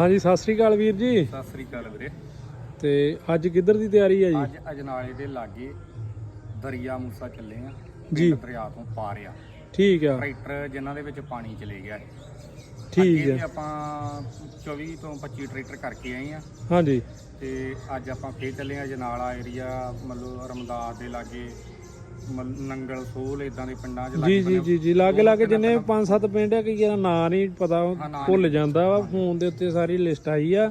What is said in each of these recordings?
ਹਾਂਜੀ ਸਤਿ ਸ੍ਰੀ ਅਕਾਲ ਵੀਰ ਜੀ। ਸਤਿ ਸ੍ਰੀ ਅਕਾਲ ਵੀਰੇ। ਤੇ ਅੱਜ ਕਿੱਧਰ ਦੀ ਤਿਆਰੀ ਹੈ ਜੀ? ਅੱਜ ਅਜਨਾਲੇ ਦੇ ਲਾਗੇ ਦਰਿਆ ਮੂਸਾ ਚੱਲੇ ਆ ਜੀ। ਦਰਿਆ ਤੋਂ ਪਾਰ ਆ। ਠੀਕ ਆ। ਟਰੈਕਟਰ ਜਿਨ੍ਹਾਂ ਦੇ ਵਿੱਚ ਪਾਣੀ ਚਲੇ ਗਿਆ ਹੈ ਠੀਕ ਆ। ਆਪਾਂ 24 ਤੋਂ 25 ਟਰੈਕਟਰ ਕਰਕੇ ਆਏ ਆ। ਹਾਂਜੀ। ਤੇ ਅੱਜ ਆਪਾਂ ਫੇਰ ਚੱਲੇ ਆ ਅਜਨਾਲਾ ਏਰੀਆ ਮਤਲਬ ਰਮਦਾਸ ਦੇ ਲਾਗੇ। ਨੰਗਲ ਸੋਲ ਇਦਾਂ ਦੇ ਪਿੰਡਾਂ 'ਚ ਜੀ ਲਾਗੇ ਜੀ ਜੀ ਜੀ ਲਾਗੇ ਲਾਗੇ ਜਿੰਨੇ ਪੰਜ ਸੱਤ ਪਿੰਡ ਆ ਕਈ ਦਾ ਨਾਂ ਨਹੀਂ ਪਤਾ ਭੁੱਲ। ਜਾਂਦਾ ਵਾ ਫੋਨ ਦੇ ਉੱਤੇ ਸਾਰੀ ਲਿਸਟ ਆਈ ਆ।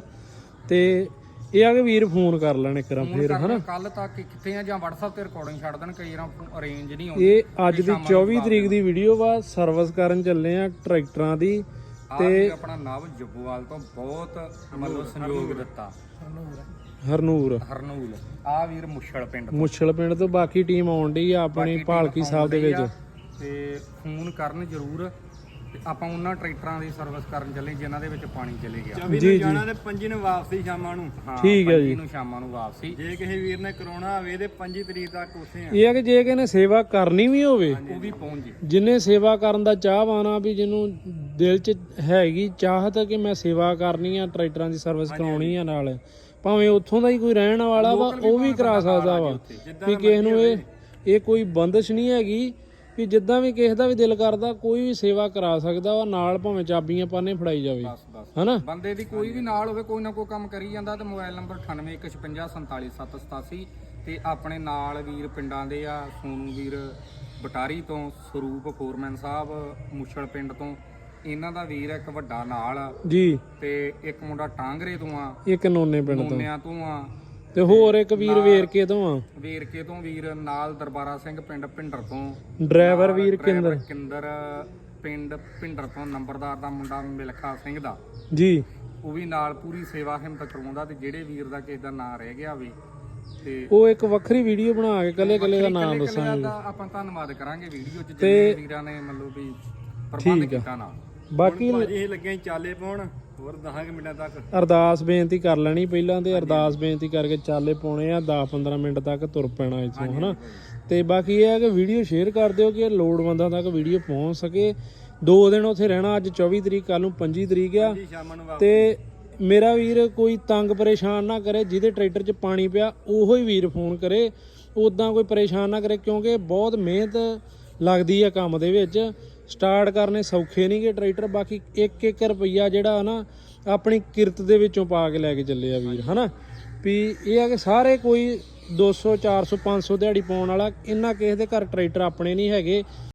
ਤੇ ਇਹ ਆ ਕਿ ਵੀਰ ਫੋਨ ਕਰ ਲੈਣ ਇੱਕ ਵਾਰ ਫੇਰ ਹਨਾ? ਕੱਲ ਤੱਕ ਕਿੱਥੇ ਆ ਜਾਂ WhatsApp ਤੇ ਰਿਕਾਰਡਿੰਗ ਛੱਡ ਦੇਣ ਕਈ ਵਾਰ ਅਰੇਂਜ ਨਹੀਂ ਹੁੰਦੀ। ਇਹ ਅੱਜ ਦੀ ਸ਼ਾਮਾਂ ਨੂੰ 24 ਜਵਾਬ ਤਰੀਕ ਦੀ ਵੀਡੀਓ ਵਾ ਸਰਵਿਸ ਕਰਨ ਚੱਲੇ ਆ ਟਰੈਕਟਰਾਂ ਦੀ। ਤੇ ਆਪਣਾ ਨਵ ਜੱਬੂਵਾਲ ਤੋਂ ਬਹੁਤ ਮਤਲਬ ਸੰਯੋਗ ਦਿੱਤਾ। ਹਰਨੂਰ। ਹਰਨੂਲ ਆ ਵੀਰ ਮੁੱਛਲ ਪਿੰਡ ਤੋਂ। ਮੁੱਛਲ ਪਿੰਡ ਤੋਂ ਬਾਕੀ ਟੀਮ ਆਉਣ ਡਈ ਆ ਆਪਣੀ ਬਾਕੀ ਭਾਲਕੀ team ਸਾਹਿਬ ਦੇ ਵਿੱਚ। ਤੇ ਫੋਨ ਕਰਨ ਜ਼ਰੂਰ। ਤੇ ਆਪਾਂ ਉਹਨਾਂ ਟਰੈਕਟਰਾਂ ਦੀ ਸਰਵਿਸ ਕਰਨ ਚੱਲੇ ਜਿਨ੍ਹਾਂ ਦੇ ਵਿੱਚ ਪਾਣੀ ਚਲੇ ਗਿਆ। ਜੀ ਜੀ। ਜਾਣਾ ਤੇ ਪੰਜੀ ਨੂੰ ਵਾਪਸੀ ਸ਼ਾਮਾਂ ਨੂੰ। ਹਾਂ ਠੀਕ ਹੈ ਪੰਜੀ ਜੀ। ਨੂੰ ਸ਼ਾਮਾਂ ਨੂੰ ਵਾਪਸੀ। ਜੇ ਕਿਸੇ ਵੀਰ ਨੇ ਕਰਾਉਣਾ ਹੋਵੇ ਤੇ 25 ਤਰੀਕ ਤੱਕ ਉੱਥੇ ਆ। ਇਹ ਆ ਕਿ ਜੇ ਕਿਸੇ ਨੇ ਸੇਵਾ ਕਰਨੀ ਵੀ ਹੋਵੇ ਉਹ ਵੀ ਪਹੁੰਚ ਜੇ। ਜਿਨੇ ਸੇਵਾ ਕਰਨ ਦਾ ਚਾਹਵਾਨ ਆ ਵੀ ਜਿਹਨੂੰ ਦਿਲ 'ਚ ਹੈਗੀ ਚਾਹਤ ਕਿ ਮੈਂ ਸੇਵਾ ਕਰਨੀ ਆ ਟਰੈਕਟਰਾਂ ਦੀ ਸਰਵਿਸ ਕਰਾਉਣੀ ਆ ਨਾਲ ਭਾਵੇਂ ਉੱਥੋਂ ਦਾ ਹੀ ਕੋਈ ਰਹਿਣ ਵਾਲਾ ਵਾ ਉਹ ਵੀ ਕਰਾ ਸਕਦਾ ਵਾ। ਵੀ ਕਿਸੇ ਨੂੰ ਇਹ ਇਹ ਕੋਈ ਬੰਦਸ਼ ਨਹੀਂ ਹੈਗੀ ਵੀ ਜਿੱਦਾਂ ਵੀ ਕਿਸੇ ਦਾ ਵੀ ਦਿਲ ਕਰਦਾ ਕੋਈ ਵੀ ਸੇਵਾ ਕਰਾ ਸਕਦਾ ਵਾ ਨਾਲ ਭਾਵੇਂ ਚਾਬੀਆਂ ਪਾਣੇ ਫੜਾਈ ਜਾਵੇ। ਬਸ ਬਸ। ਹਨਾ? ਬੰਦੇ ਦੀ ਕੋਈ ਵੀ ਨਾਲ ਹੋਵੇ ਕੋਈ ਨਾ ਕੋਈ ਕੰਮ ਕਰੀ ਜਾਂਦਾ। ਤੇ ਮੋਬਾਈਲ ਨੰਬਰ 9815477787 ਤੇ ਆਪਣੇ ਨਾਲ ਵੀਰ ਪਿੰਡਾਂ ਦੇ ਆ ਸੋਨੂ ਵੀਰ ਬਟਾਰੀ ਤੋਂ ਸਰੂਪ ਫੋਰਮੈਨ ਸਾਹਿਬ ਮੁੱਛਲ ਪਿੰਡ ਤੋਂ। ਇਹਨਾਂ ਦਾ ਵੀਰ ਇੱਕ ਵੱਡਾ ਨਾਲ ਆ। ਜੀ। ਤੇ ਇੱਕ ਮੁੰਡਾ ਟਾਂਗਰੇ ਤੋਂ ਆ। ਇੱਕ ਨੋਨੇ ਪਿੰਡ ਤੋਂ। ਮੋਨਿਆਂ ਤੋਂ ਆ। ਤੇ ਹੋਰ ਇੱਕ ਵੀਰ ਵੇਰਕੇ ਤੋਂ ਆ। ਵੇਰਕੇ ਤੋਂ ਵੀਰ ਨਾਲ ਦਰਬਾਰਾ ਸਿੰਘ ਪਿੰਡ ਭਿੰਡਰ ਤੋਂ। ਡਰਾਈਵਰ ਵੀਰ ਕਿੰਦਰ। ਕਿੰਦਰ ਪਿੰਡ ਭਿੰਡਰ ਤੋਂ ਨੰਬਰਦਾਰ ਦਾ ਮੁੰਡਾ ਮਿਲਖਾ ਸਿੰਘ ਦਾ। ਜੀ। ਉਹ ਵੀ ਨਾਲ ਪੂਰੀ ਸੇਵਾ ਹਿੰਮਤ ਕਰਵਾਉਂਦਾ ਤੇ ਜਿਹੜੇ ਵੀਰ ਦਾ ਕਿਸੇ ਦਾ ਨਾਂ ਰਹਿ ਗਿਆ ਤੇ ਉਹ ਇੱਕ ਵੱਖਰੀ ਵੀਡੀਓ ਬਣਾ ਕੇ ਕੱਲੇ ਕੱਲੇ ਦਾ ਨਾਮ ਦੱਸਾਂਗੇ। ਦਾ ਆਪਾਂ ਧੰਨਵਾਦ ਕਰਾਂਗੇ ਵੀਡੀਓ ਚ ਜਿਹੜੇ ਵੀਰਾਂ ਨੇ ਮਤਲਬ ਵੀ ਪ੍ਰਬੰਧ। ਕੀਤਾ ਨਾਲ ਬਾਕੀ ਇਹ ਲੱਗੇ ਚਾਲੇ ਪਾਉਣ। ਹੋਰ 10 ਮਿੰਟਾਂ ਤੱਕ। ਅਰਦਾਸ ਬੇਨਤੀ ਕਰ ਲੈਣੀ ਪਹਿਲਾਂ ਤੇ ਅਰਦਾਸ ਬੇਨਤੀ ਕਰਕੇ ਚਾਲੇ ਪਾਉਣੇ ਆ 10-15 ਮਿੰਟ ਤੱਕ ਤੁਰ ਪੈਣਾ ਇੱਥੋਂ ਹਨਾ? ਤੇ ਬਾਕੀ ਇਹ ਹੈ ਕਿ ਵੀਡੀਓ ਸ਼ੇਅਰ ਕਰ ਦਿਓ ਕਿ ਲੋੜਵੰਦਾਂ ਤੱਕ ਵੀਡੀਓ ਪਹੁੰਚ ਸਕੇ। ਦੋ ਦਿਨ ਉੱਥੇ ਰਹਿਣਾ ਅੱਜ 24 ਤਰੀਕ ਕੱਲ ਨੂੰ 25 ਤਰੀਕ ਆ। ਤੇ ਮੇਰਾ ਵੀਰ ਕੋਈ ਤੰਗ ਪਰੇਸ਼ਾਨ ਨਾ ਕਰੇ ਜਿਹਦੇ ਟਰੈਕਟਰ 'ਚ ਪਾਣੀ ਪਿਆ ਉਹੋ ਹੀ ਵੀਰ ਫੋਨ ਕਰੇ। ਉਦਾਂ ਕੋਈ ਪਰੇਸ਼ਾਨ ਨਾ ਕਰੇ ਕਿਉਂਕਿ ਬਹੁਤ ਮਿਹਨਤ ਲੱਗਦੀ ਆ ਕੰਮ ਦੇ ਵਿੱਚ। ਸਟਾਰਟ ਕਰਨੇ ਸੌਖੇ ਨਹੀਂਗੇ ਟਰੈਕਟਰ, ਬਾਕੀ 1-1 ਰੁਪਈਆ ਜਿਹੜਾ ਨਾ ਆਪਣੀ ਕਿਰਤ ਦੇ ਵਿੱਚੋਂ ਪਾ ਕੇ ਲੈ ਕੇ ਚੱਲੇ ਆ ਵੀਰ, ਹਨਾ? ਵੀ ਇਹ ਆ ਕਿ ਸਾਰੇ ਕੋਈ 200 400 500 ਦਿਹਾੜੀ ਪਾਉਣ ਵਾਲਾ, ਇੰਨਾ ਕਿਸੇ ਦੇ ਘਰ ਟਰੈਕਟਰ ਆਪਣੇ ਨਹੀਂ ਹੈਗੇ।